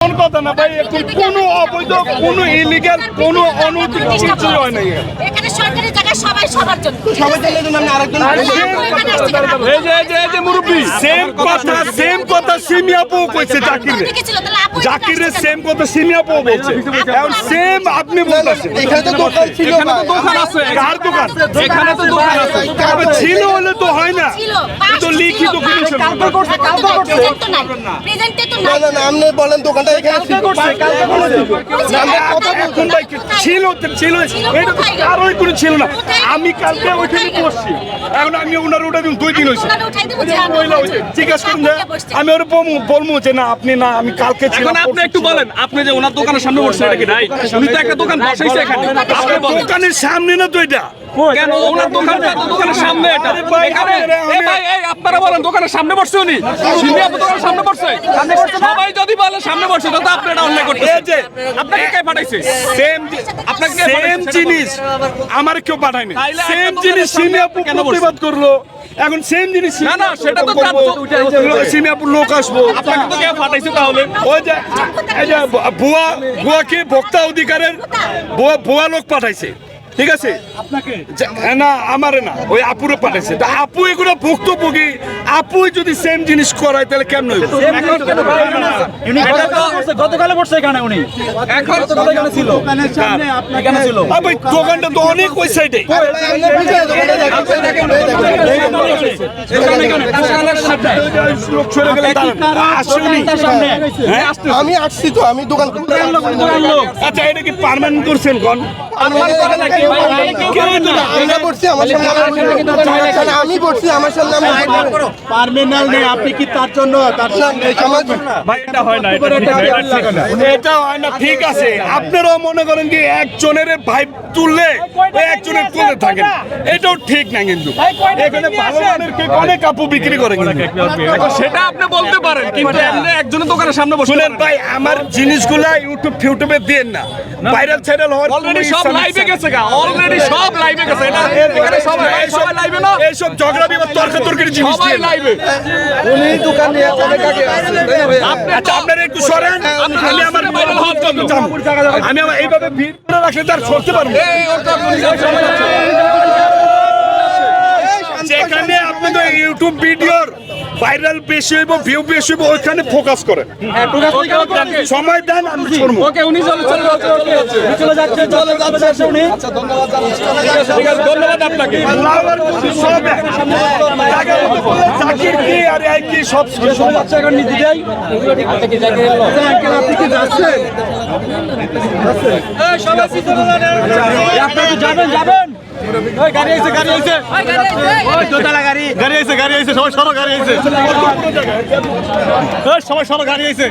কোন কথা না ভাই এখন কোনো অবৈধ কোনো ইলিগাল কোনো অনৈতিক কিছু হয় না এখানে। এখানে সরকারি জায়গায় সবাই সবার জন্য। সবাই জন্য আমি আরেকজন আর same এখানে আসছে কেন? এই যে এই যে মুরব্বি সেম কথা সেম কথা সিমি কইছে জাকিরে। জাকিরে সেম কথা সিমি বলছে। এখন সেম আপনি বলতেছেন। এখানে তো দোকান ছিল এখানে তো দোকান আছে। কার দোকান? এখানে তো দোকান আছে। তবে ছিল হলে তো হয় না। তো লিখিত ছিল না। প্রেজেন্ট তো নাই। প্রেজেন্টে তো নাই না না আপনি বলেন দোকানটা এখানে ছিল। এখন ভাই ছিল ছিল। এটা তো কারোই কোনো ছিল না। আমি কালকে ওইখানে বসছি। এখন আমি ওনার ওটা দিন দুই দিন হয়েছে। জিজ্ঞাসা করুন আমি ওর বলব যে না আপনি না আমি কালকে ছিলাম আপনি একটু বলেন আপনি যে ওনার দোকানের সামনে বসছেন এটা কি নাই উনি তো একটা দোকান বসাইছে এখানে। আপনি দোকানের সামনে না তো এটা কেন? ওনার দোকানটা দোকানের সামনে এটা। এখানে এই ভাই এই আপনারা বলেন দোকানের সামনে বসছে উনি। সিমি আপু দোকানের সামনে বসছে সবাই যদি বলে সামনে বসছে তো আপনি এটা অন্যায় এই যে আপনাকে কে পাঠাইছে? সেম আপনাকে কে সেম জিনিস আমার কেউ পাঠায়নি সেম জিনিস আপু কেন প্রতিবাদ করল। এখন সেম জিনিস না, না, সেটা তো তার তো- সিমি লোক আসব। আপনাকে তো কে পাঠাইছে তাহলে? ওই যে এই যে ভুয়া ভুয়াকে ভোক্তা অধিকারের ভুয়া ভুয়া লোক পাঠাইছে। ঠিক আছে আপনাকে না আমার না ওই আপুরে পাঠাইছে তা আপু এগুলো ভুক্তভোগী আপুই যদি সেম জিনিস করায় তাহলে কেমন হইব গতকালে পড়ছে এখানে উনি এখন এখানে ছিল এখানে ছিল ভাই দোকানটা তো অনেক ওই সাইডে আমি আসছি তো আমি দোকান আচ্ছা এটা কি পার্মানেন্ট করছেন কোন আমরা পড়ছি আমার সামনে আমি পড়ছি আমার সামনে আমি নেই আপনি কি তার জন্য তার সামনে আমার এটা হয় না ঠিক আছে। আপনারাও মনে করেন কি একজনের ভাই তুললে একজনের তুলে থাকেন। এটাও ঠিক না কিন্তু। এখানে ভালো মানের কেক অনেক আপু বিক্রি করে। সেটা আপনি বলতে পারেন কিন্তু এমনি একজনের দোকানের সামনে বসে শুনেন ভাই আমার জিনিসগুলা ইউটিউব ফিউটিউবে দিন না। ভাইরাল চ্যানেল হওয়ার অলরেডি সব লাইভে গেছে গা অলরেডি সব লাইভে গেছে এটা এখানে সবাই সবাই লাইভে না? এইসব ঝগড়া বিবাদ তর্কাতর্কির জিনিস সবাই দিয়েন না। লাইভে আপনি আচ্ছা আপনারা একটু সরেন। আমি আমার ভাইরাল হওয়ার জন্য আমি আমার এইভাবে ভিড় করে রাখলে তার সরতে পারব এই ওটা। যেখানে আপনি তো ইউটিউব ভিডিওর ভাইরাল বেশি হইব ভিউ বেশি হইব ওইখানে ফোকাস করেন সময় দেন আমি শুনব ওকে উনি চলে চলে যাচ্ছে চলে যাচ্ছে চলে যাচ্ছে চলে যাচ্ছে উনি। ঠিক আছে ধন্যবাদ আপনাকে। সব জাকির কি আর এই কি সব চলে যাচ্ছে এখন নীতি দেয়। আপনি কি যাচ্ছেন? আপনি কি যাবেন যাবেন? ওই গাড়ি আইছে গাড়ি আইছে ওই দোতলা গাড়ি। গাড়ি আইছে গাড়ি আইছে সবাই সরো গাড়ি আইছে সবাই সরো গাড়ি আইছে